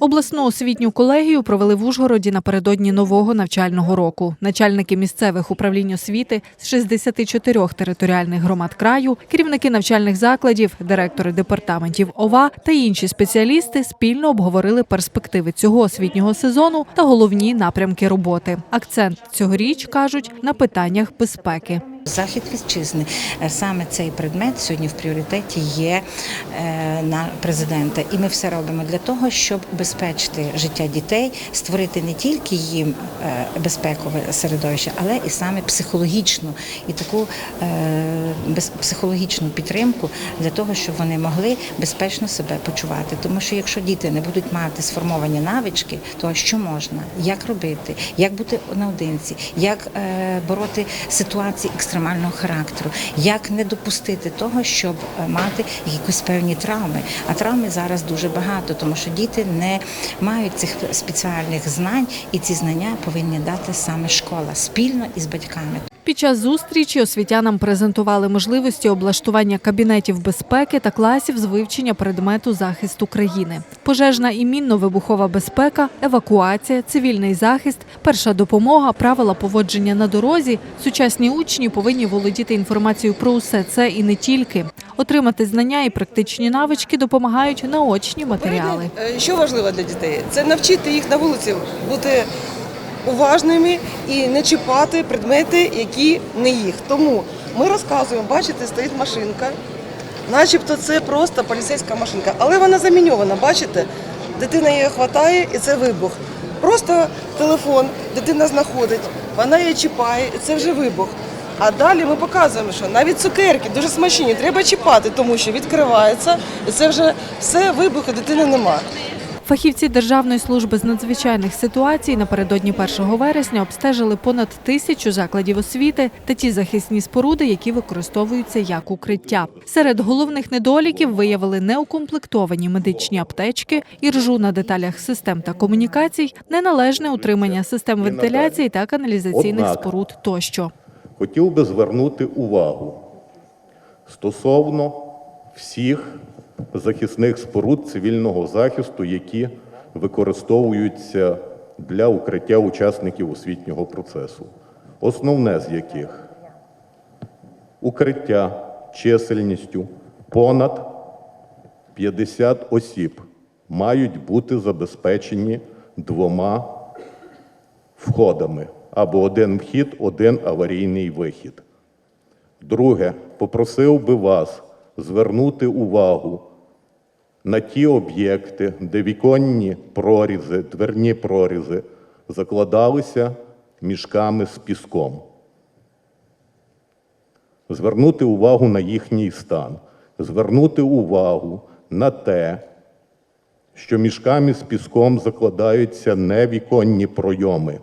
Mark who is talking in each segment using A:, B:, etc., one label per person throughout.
A: Обласну освітню колегію провели в Ужгороді напередодні нового навчального року. Начальники місцевих управлінь освіти з 64 територіальних громад краю, керівники навчальних закладів, директори департаментів ОВА та інші спеціалісти спільно обговорили перспективи цього освітнього сезону та головні напрямки роботи. Акцент цьогоріч кажуть на питаннях безпеки.
B: Захід вітчизни. Е, саме цей предмет сьогодні в пріоритеті є е, на президента, і ми все робимо для того, щоб убезпечити життя дітей, створити не тільки їм е, безпекове середовище, але і саме психологічну і таку психологічну підтримку для того, щоб вони могли безпечно себе почувати. Тому що якщо діти не будуть мати сформовані навички, то що можна, як робити, як бути наодинці, як бороти ситуації екстремального характеру, як не допустити того, щоб е, мати якісь певні травми. А травми зараз дуже багато, тому що діти не мають цих спеціальних знань, і ці знання повинні дати саме школа спільно із батьками.
A: Під час зустрічі освітянам презентували можливості облаштування кабінетів безпеки та класів з вивчення предмету захисту країни. Пожежна і мінно-вибухова безпека, евакуація, цивільний захист, перша допомога, правила поводження на дорозі. Сучасні учні повинні володіти інформацією про усе це і не тільки. Отримати знання і практичні навички допомагають наочні матеріали.
C: Е, Що важливо для дітей? Це навчити їх на вулиці бути уважними і не чіпати предмети, які не їх. Тому ми розказуємо, бачите, стоїть машинка, начебто це просто поліцейська машинка, але вона заміньована, бачите? Дитина її хватає і це вибух. Просто телефон дитина знаходить, вона її чіпає, і це вже вибух. А далі ми показуємо, що навіть цукерки дуже смачні, треба чіпати, тому що відкривається, і це вже все вибуху дитини немає.
A: Фахівці Державної служби з надзвичайних ситуацій напередодні 1 вересня обстежили понад тисячу закладів освіти та ті захисні споруди, які використовуються як укриття. Серед головних недоліків виявили неукомплектовані медичні аптечки, іржу на деталях систем та комунікацій, неналежне утримання систем вентиляції та каналізаційних споруд тощо.
D: Хотів би звернути увагу стосовно всіх захисних споруд цивільного захисту, які використовуються для укриття учасників освітнього процесу. Основне з яких укриття чисельністю понад 50 осіб мають бути забезпечені двома входами або один вхід, один аварійний вихід. Друге, попросив би вас звернути увагу на ті об'єкти, де віконні прорізи, дверні прорізи закладалися мішками з піском. Звернути увагу на їхній стан, звернути увагу на те, що мішками з піском закладаються не віконні пройоми,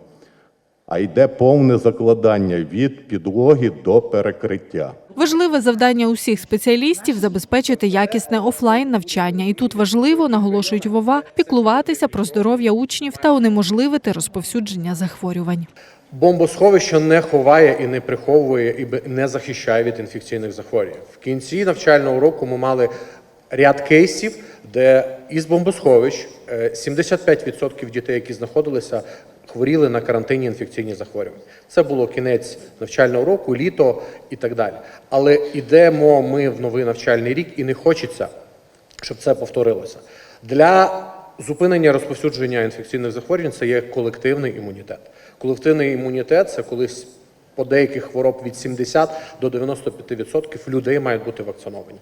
D: а йде повне закладання від підлоги до перекриття.
A: Важливе завдання усіх спеціалістів забезпечити якісне офлайн навчання, і тут важливо, наголошують вова, піклуватися про здоров'я учнів та унеможливити розповсюдження захворювань.
E: Бомбосховище не ховає і не приховує і не захищає від інфекційних захворювань. В кінці навчального року ми мали ряд кейсів, де із бомбосховищ е, 75% дітей, які знаходилися, хворіли на карантинні інфекційні захворювання. Це було кінець навчального року, літо і так далі. Але йдемо ми в новий навчальний рік, і не хочеться, щоб це повторилося. Для зупинення розповсюдження інфекційних захворювань це є колективний імунітет. Колективний імунітет це коли по деяких хвороб від 70 до 95% людей мають бути вакциновані.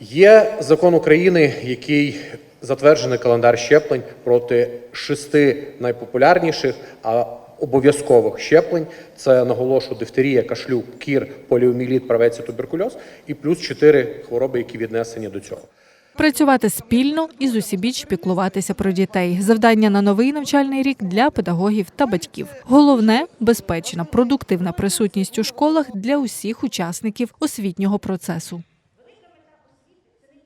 E: Є закон України, який затверджений календар щеплень проти шести найпопулярніших, а обов'язкових щеплень. Це наголошу дифтерія, кашлюк, кір, поліоміліт, правець і туберкульоз, і плюс чотири хвороби, які віднесені до цього.
A: Працювати спільно і зусібіч піклуватися про дітей. Завдання на новий навчальний рік для педагогів та батьків. Головне безпечна, продуктивна присутність у школах для усіх учасників освітнього процесу.